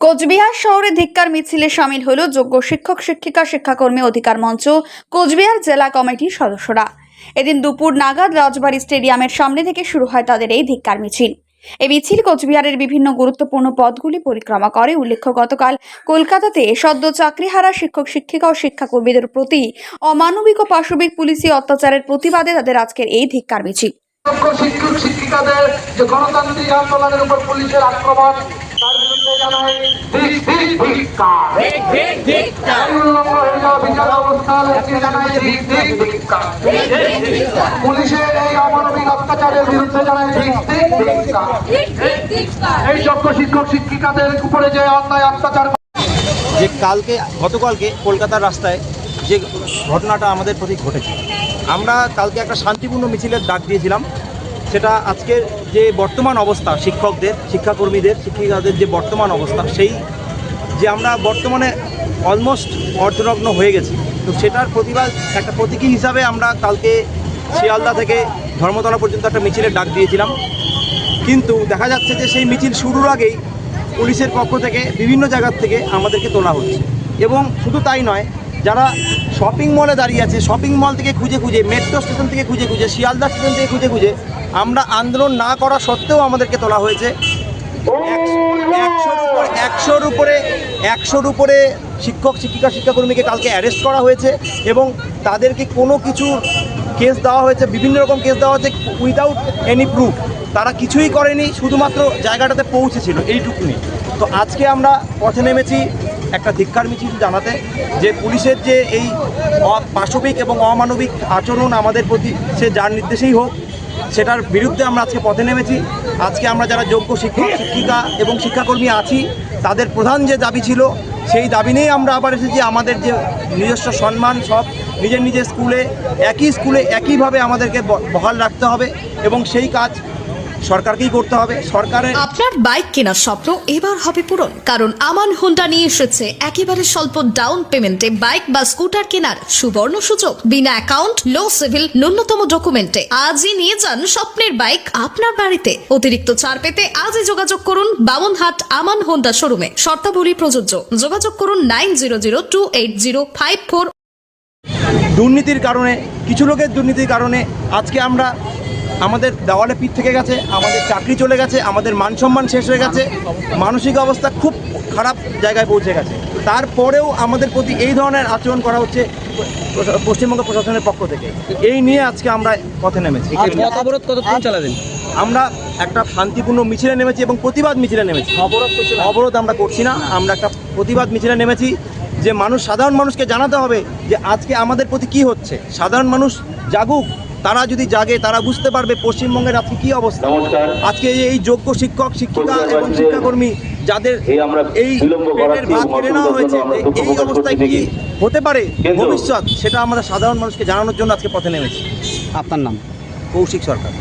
কোচবিহার শহরে ধিক্কার মিছিলে সামিল হল যোগ্য শিক্ষক, শিক্ষিকা, শিক্ষাকর্মী অধিকার মঞ্চ, কোচবিহার জেলা কমিটির সদস্যরা। এদিন দুপুর নাগাদ রাজবাড়ী স্টেডিয়ামের সামনে থেকে শুরু হয় তাদের এই ধিক্কার মিছিল। এই মিছিল কোচবিহারের বিভিন্ন গুরুত্বপূর্ণ পদগুলি পরিক্রমা করে। উল্লেখ্য, গতকাল কলকাতাতে সদ্য চাকরিহারা শিক্ষক, শিক্ষিকা ও শিক্ষাকর্মীদের প্রতি অমানবিক ও পাশবিক পুলিশি অত্যাচারের প্রতিবাদে তাদের আজকের এই ধিক্কার মিছিল। শিক্ষক শিক্ষিকাদের যে গণতান্ত্রিক আন্দোলনের উপর পুলিশের আক্রমণ পুলিশের এই অমানবিক অত্যাচারের বিরুদ্ধে ধিক্কার এই যোগ্য শিক্ষক শিক্ষিকাদের উপরে যে অন্যায় অত্যাচার যে কালকে, গতকালকে কলকাতার রাস্তায় যে ঘটনাটা আমাদের প্রতি ঘটেছে। আমরা কালকে একটা শান্তিপূর্ণ মিছিলের ডাক দিয়েছিলাম। সেটা আজকের যে বর্তমান অবস্থা শিক্ষকদের, শিক্ষাকর্মীদের, শিক্ষিকাদের যে বর্তমান অবস্থা, সেই যে আমরা বর্তমানে অলমোস্ট অর্ধনগ্ন হয়ে গেছি, তো সেটার প্রতিবাদ একটা প্রতীকী হিসাবে আমরা কালকে শিয়ালদা থেকে ধর্মতলা পর্যন্ত একটা মিছিলের ডাক দিয়েছিলাম। কিন্তু দেখা যাচ্ছে যে সেই মিছিল শুরুর আগেই পুলিশের পক্ষ থেকে বিভিন্ন জায়গার থেকে আমাদেরকে তোলা হচ্ছে। এবং শুধু তাই নয় যারা শপিং মলে দাঁড়িয়ে আছে শপিং মল থেকে খুঁজে খুঁজে মেট্রো স্টেশন থেকে খুঁজে খুঁজে, শিয়ালদা স্টেশন থেকে খুঁজে খুঁজে, আমরা আন্দোলন না করা সত্ত্বেও আমাদেরকে তোলা হয়েছে। একশোর উপরে একশোর উপরে একশোর উপরে শিক্ষক, শিক্ষিকা, শিক্ষাকর্মীকে কালকে অ্যারেস্ট করা হয়েছে এবং তাদেরকে কোনো কিছু কেস দেওয়া হয়েছে, বিভিন্ন রকম কেস দেওয়া হয়েছে উইদাউট এনি প্রুফ তারা কিছুই করেনি, শুধুমাত্র জায়গাটাতে পৌঁছেছিল, এইটুকুনি। তো আজকে আমরা পথে নেমেছি একটা ধিক্কার মিছিল জানাতে যে পুলিশের যে এই পাশবিক এবং অমানবিক আচরণ আমাদের প্রতি সে যার নির্দেশেই হোক, সেটার বিরুদ্ধে আমরা আজকে পথে নেমেছি। আজকে আমরা যারা যোগ্য শিক্ষক, শিক্ষিকা এবং শিক্ষাকর্মী আছি, তাদের প্রধান যে দাবি ছিল, সেই দাবি নিয়েই আমরা আবার এসেছি। আমাদের যে নিজস্ব সম্মান সব নিজের নিজের স্কুলে, একই স্কুলে একইভাবে আমাদেরকে বহাল রাখতে হবে এবং সেই কাজ সরকারকেই করতে হবে। সরকারের আপনার বাইক কেনার স্বপ্ন এবার হবে পূরণ কারণ আমান হোন্ডা নিয়ে এসেছে একেবারে স্বল্প ডাউন পেমেন্টে বাইক বা স্কুটার কেনার সুবর্ণ সুযোগ। বিনা অ্যাকাউন্ট লো সিভিল ন্যূনতম ডকুমেন্টে আজই নিয়ে যান স্বপ্নের বাইক আপনার বাড়িতে। অতিরিক্ত ছাড় পেতে আজই যোগাযোগ করুন বামনহাট আমান হোন্ডা শোরুমে। শর্তাবলী প্রযোজ্য। যোগাযোগ করুন nine zero zero two eight zero five four. দুর্নীতির কারণে কিছু লোকের দুর্নীতির কারণে আজকে আমরা আমাদের দেওয়ালে পিঠ থেকে গেছে আমাদের চাকরি চলে গেছে আমাদের মান সম্মান শেষ হয়ে গেছে মানসিক অবস্থা খুব খারাপ জায়গায় পৌঁছে গেছে। তারপরেও আমাদের প্রতি এই ধরনের আচরণ করা হচ্ছে পশ্চিমবঙ্গ প্রশাসনের পক্ষ থেকে। এই নিয়ে আজকে আমরা পথে নেমেছি। অবরোধ কতক্ষণ চালাবেন? আমরা একটা শান্তিপূর্ণ মিছিলে নেমেছি এবং প্রতিবাদ মিছিলে নেমেছি। অবরোধ অবরোধ আমরা করছি না আমরা একটা প্রতিবাদ মিছিলে নেমেছি যে মানুষ সাধারণ মানুষকে জানাতে হবে যে আজকে আমাদের প্রতি কি হচ্ছে। সাধারণ মানুষ জাগুক তারা যদি জাগে তারা বুঝতে পারবে পশ্চিমবঙ্গের আজকে কি অবস্থা। আজকে এই- এই যোগ্য শিক্ষক শিক্ষিকা এবং শিক্ষাকর্মী যাদের এই ভাগ পেটের ভাত কেড়ে নেওয়া হয়েছে এই অবস্থায় কি হতে পারে ভবিষ্যৎ সেটা আমরা সাধারণ মানুষকে জানানোর জন্য আজকে পথে নেমেছি। আপনার নাম? কৌশিক সরকার।